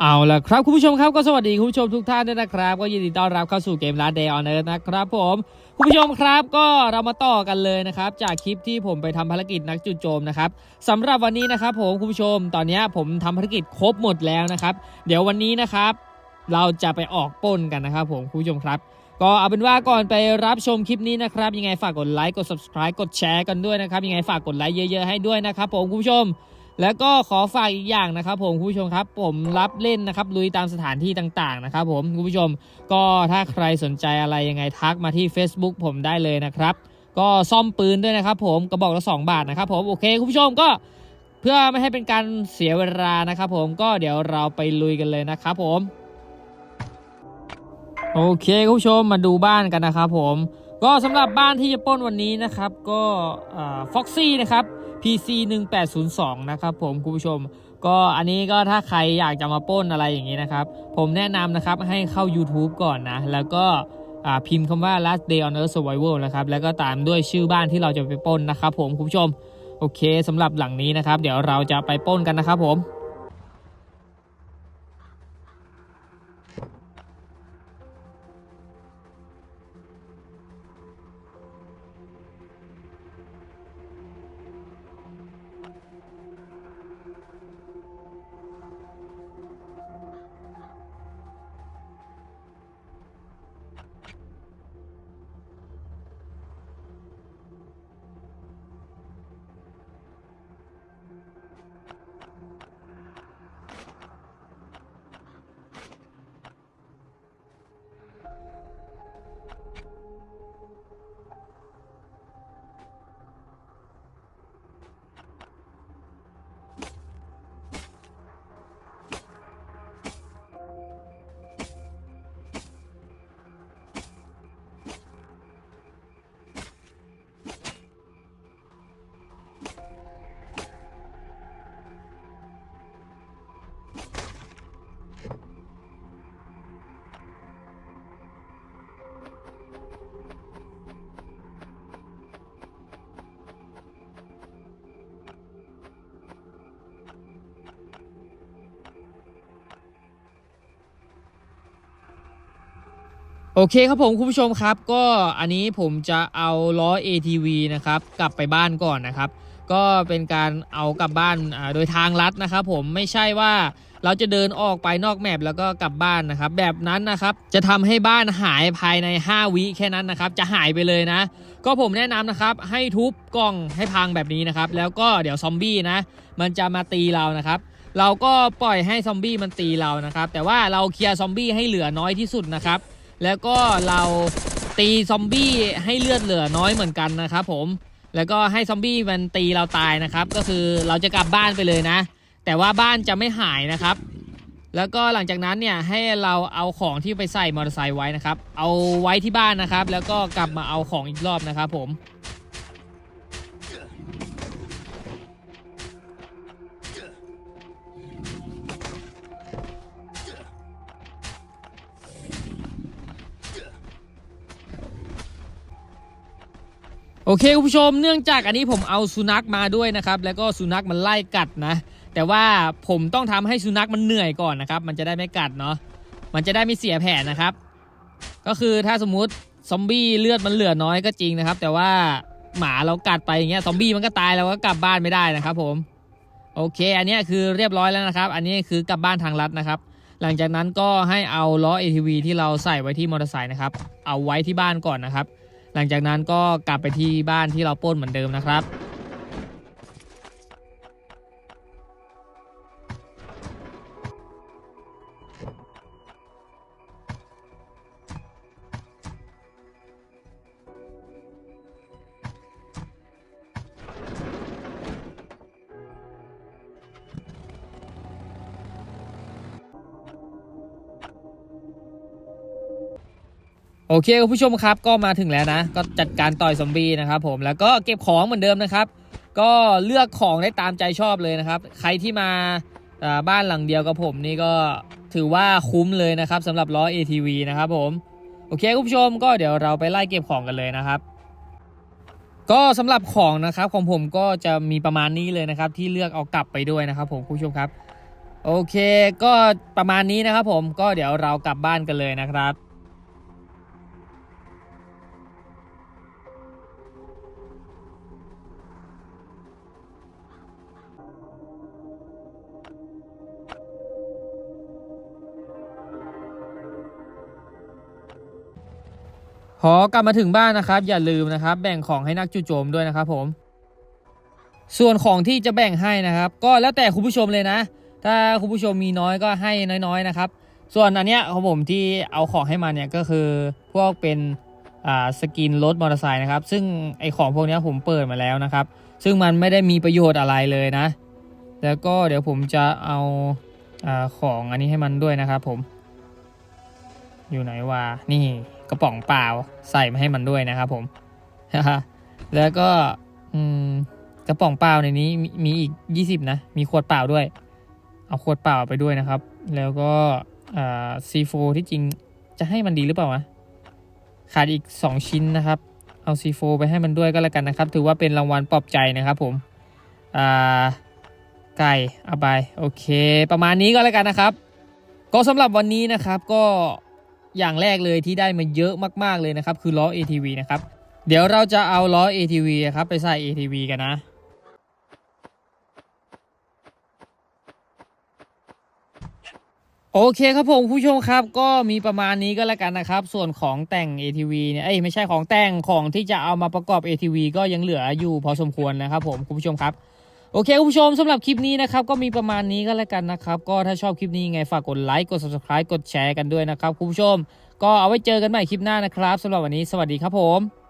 เอาละครับคุณผู้ชมครับก็สวัสดีคุณผู้ชมทุกท่านด้วยนะครับ ก็ยินดีต้อนรับเข้าสู่เกม Last Day on Earth นะครับผมคุณผู้ชมครับก็เรามาต่อกันเลยนะครับ จากคลิปที่ผมไปทำภารกิจนักจุดโจมนะครับสำหรับวันนี้นะครับผมคุณผู้ชมตอนนี้ผมทำภารกิจครบหมดแล้วนะครับ เดี๋ยววันนี้นะครับ เราจะไปออกป้นกันนะครับ ผมคุณผู้ชมครับ ก็เอาเป็นว่าก่อนไปรับชมคลิปนี้นะครับ ยังไงฝากกดไลค์กด subscribe กดแชร์กันด้วยนะครับยังไงฝากกดไลค์เยอะ ๆให้ด้วยนะครับผมคุณผู้ชม แล้วก็ขอฝากอีกอย่างนะครับผมคุณผู้ชมครับผมรับเล่นนะครับลุยตามสถานที่ต่างๆนะครับผมคุณผู้ชมก็ถ้าใครสนใจอะไรยังไงทักมาที่ Facebook ผมได้เลยนะครับ ก็ซ่อมปืนด้วยนะครับผมกระบอกละ 2 บาทนะครับผมโอเคคุณผู้ชมก็เพื่อไม่ให้เป็นการเสียเวลานะครับผมก็เดี๋ยวเราไปลุยกันเลยนะครับผมโอเคคุณผู้ชมมาดูบ้านกันนะครับผมก็สำหรับบ้านที่จะป้นวันนี้นะครับ ก็ฟ็อกซี่นะครับ PC 1802นะครับผมคุณผู้ชม ก็อันนี้ก็ถ้าใครอยากจะมาป้นอะไรอย่างนี้นะครับ ผมแนะนำนะครับให้เข้า YouTube ก่อนนะ แล้วก็พิมพ์คำว่า last day on earth survival นะครับ แล้วก็ตามด้วยชื่อบ้านที่เราจะไปป้นนะครับผมคุณผู้ชม โอเคสำหรับหลังนี้นะครับ เดี๋ยวเราจะไปป้นกันนะครับผม โอเคครับผมคุณผู้ชมครับ ก็อันนี้ผมจะเอาล้อ ATV นะครับกลับไปบ้านก่อนนะครับ ก็เป็นการเอากลับบ้านโดยทางลัดนะครับ ผมไม่ใช่ว่าเราจะเดินออกไปนอกแมปแล้วก็กลับบ้านนะครับ แบบนั้นนะครับจะทำให้บ้านหายภายใน 5 วิแค่นั้นนะครับ จะหายไปเลยนะ ก็ผมแนะนำนะครับ ให้ทุบกล่องให้พังแบบนี้นะครับ แล้วก็เดี๋ยวซอมบี้นะ มันจะมาตีเรานะครับเราก็ปล่อยให้ซอมบี้มันตีเรานะครับ แต่ว่าเราเคลียร์ซอมบี้ให้เหลือน้อยที่สุดนะครับ แล้วก็เราตีซอมบี้ให้เลือดเหลือน้อยเหมือนกันนะครับผมแล้วก็ให้ซอมบี้มันตีเราตายนะครับ ก็คือเราจะกลับบ้านไปเลยนะ แต่ว่าบ้านจะไม่หายนะครับ แล้วก็หลังจากนั้นเนี่ยให้เราเอาของที่ไปใส่มอเตอร์ไซค์ไว้นะครับ เอาไว้ที่บ้านนะครับ แล้วก็กลับมาเอาของอีกรอบนะครับผม โอเคคุณผู้ชมเนื่องจากอันนี้ผมเอาสุนัขมาด้วยนะครับแล้วก็สุนัขมันไล่กัดนะ แต่ว่าผมต้องทำให้สุนัขมันเหนื่อยก่อนนะครับ มันจะได้ไม่กัดเนาะมันจะได้ไม่เสียแผลนะครับ ก็คือถ้าสมมุติซอมบี้เลือดมันเหลือน้อยก็จริงนะครับ แต่ว่าหมาเรากัดไปอย่างเงี้ยซอมบี้มันก็ตายเราก็กลับบ้านไม่ได้นะครับ ผมโอเค อันนี้คือเรียบร้อยแล้วนะครับ อันนี้คือกลับบ้านทางลัดนะครับ หลังจากนั้นก็ให้เอาล้อ ATV ที่เราใส่ไว้ที่มอเตอร์ไซค์นะครับ เอาไว้ที่บ้านก่อนนะครับ หลังจากนั้นก็กลับไปที่บ้านที่เราปล้นเหมือนเดิมนะครับ โอเคคุณผู้ชมครับก็มาถึงแล้วนะ ก็จัดการต่อยซอมบี้นะครับผมแล้วก็เก็บของเหมือนเดิมนะครับ ก็เลือกของได้ตามใจชอบเลยนะครับ ใครที่มาบ้านหลังเดียวกับผมนี่ก็ถือว่าคุ้มเลยนะครับสำหรับล้อ ATV นะครับผมโอเคคุณผู้ชมก็เดี๋ยวเราไปไล่เก็บของกันเลยนะครับ ก็สำหรับของนะครับของผมก็จะมีประมาณนี้เลยนะครับ ที่เลือกเอากลับไปด้วยนะครับ ผมคุณผู้ชมครับ โอเค ก็ประมาณนี้นะครับ ผมก็เดี๋ยวเรากลับบ้านกันเลยนะครับ อกลับมาถึงบ้านนะครับ อย่าลืมนะครับ แบ่งของให้นักจู่โจมด้วยนะครับ ผม ส่วนของที่จะแบ่งให้นะครับ ก็แล้วแต่คุณผู้ชมเลยนะ ถ้าคุณผู้ชมมีน้อยก็ให้น้อยๆนะครับ ส่วนอันเนี้ยของผมที่เอาของให้มาเนี่ยก็คือพวกเป็นอ่าสกินรถมอเตอร์ไซค์นะครับ ซึ่งไอของพวกเนี้ยผมเปิดมาแล้วนะครับ ซึ่งมันไม่ได้มีประโยชน์อะไรเลยนะ แล้วก็เดี๋ยวผมจะเอาอาของอันนี้ให้มันด้วยนะครับผม อยู่ไหนวะนี่กระป๋องเปล่าใส่มาให้มันด้วยนะครับผมแล้วก็อืมกระป๋องเปล่าในนี้มีมีอีก 20 นะ มีขวดเปล่าด้วย เอาขวดเปล่าไปด้วยนะครับ แล้วก็ซีโฟที่จริงจะให้มันดีหรือเปล่าวะขาดอีก 2 ชิ้นนะครับ เอาซีโฟไปให้มันด้วยก็แล้วกันนะครับ ถือว่าเป็นรางวัลปลอบใจนะครับผมไก่เอาไป โอเค ประมาณนี้ก็แล้วกันนะครับ ก็สำหรับวันนี้นะครับก็ อย่างแรกเลยที่ได้มาเยอะมากๆเลยนะครับ คือล้อ ATV นะครับ เดี๋ยวเราจะเอาล้อ ATV อะครับไปใส่ ATV กันนะโอเคครับผมผู้ชมครับก็มีประมาณนี้ก็แล้วกันนะครับ ส่วนของแต่ง ATV เนี่ยเอ้ยไม่ใช่ของแต่งของที่จะเอามาประกอบ ATV ก็ยังเหลืออยู่พอสมควรนะครับผมคุณผู้ชมครับ โอเคคุณผู้ชมสำหรับคลิปนี้นะครับก็มีประมาณนี้ก็แล้วกันนะครับก็ถ้าชอบคลิปนี้ไงฝากกดไลค์กด subscribe กดแชร์กันด้วยนะครับคุณผู้ชม ก็เอาไว้เจอกันใหม่คลิปหน้านะครับสำหรับวันนี้สวัสดีครับผม